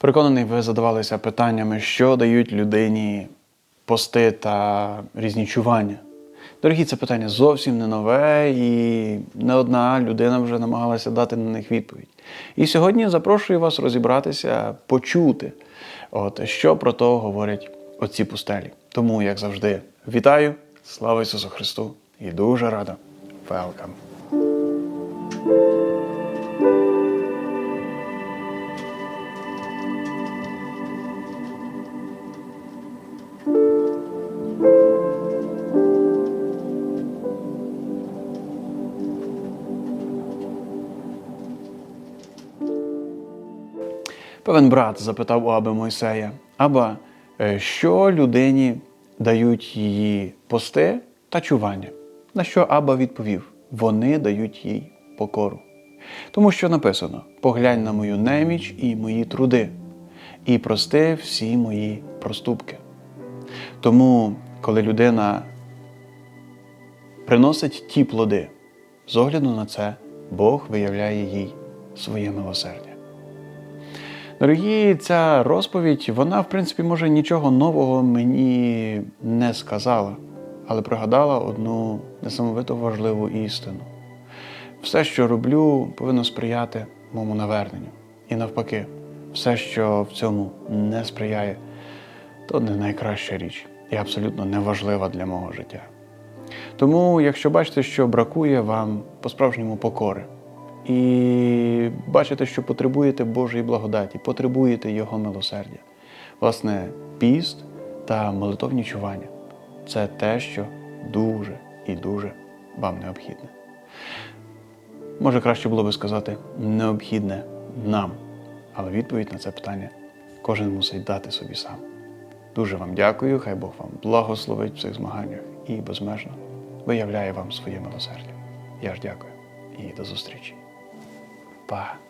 Переконаний, ви задавалися питаннями, що дають людині пости та різні чування. Дорогі, це питання зовсім не нове, і не одна людина вже намагалася дати на них відповідь. І сьогодні запрошую вас розібратися, почути, от, що про то говорять оці пустелі. Тому, як завжди, вітаю, слава Ісусу Христу! І дуже рада. Welcome! Певен брат запитав у Аби Мойсея, Аба, е, що людині дають її пости та чування? На що Аба відповів: вони дають їй покору. Тому що написано: поглянь на мою неміч і мої труди, і прости всі мої проступки. Тому, коли людина приносить ті плоди, з огляду на це Бог виявляє їй своє милосердя. Дорогі, ця розповідь, вона, в принципі, може нічого нового мені не сказала, але пригадала одну несамовито важливу істину. Все, що роблю, повинно сприяти моєму наверненню. І навпаки, все, що в цьому не сприяє, то не найкраща річ і абсолютно неважлива для мого життя. Тому, якщо бачите, що бракує вам по-справжньому покори, і бачите, що потребуєте Божої благодаті, потребуєте Його милосердя. Власне, піст та молитовні чування це те, що дуже і дуже вам необхідне. Може, краще було би сказати, необхідне нам, але відповідь на це питання кожен мусить дати собі сам. Дуже вам дякую, хай Бог вам благословить в цих змаганнях і безмежно виявляє вам своє милосердя. Я ж дякую і до зустрічі. Pá.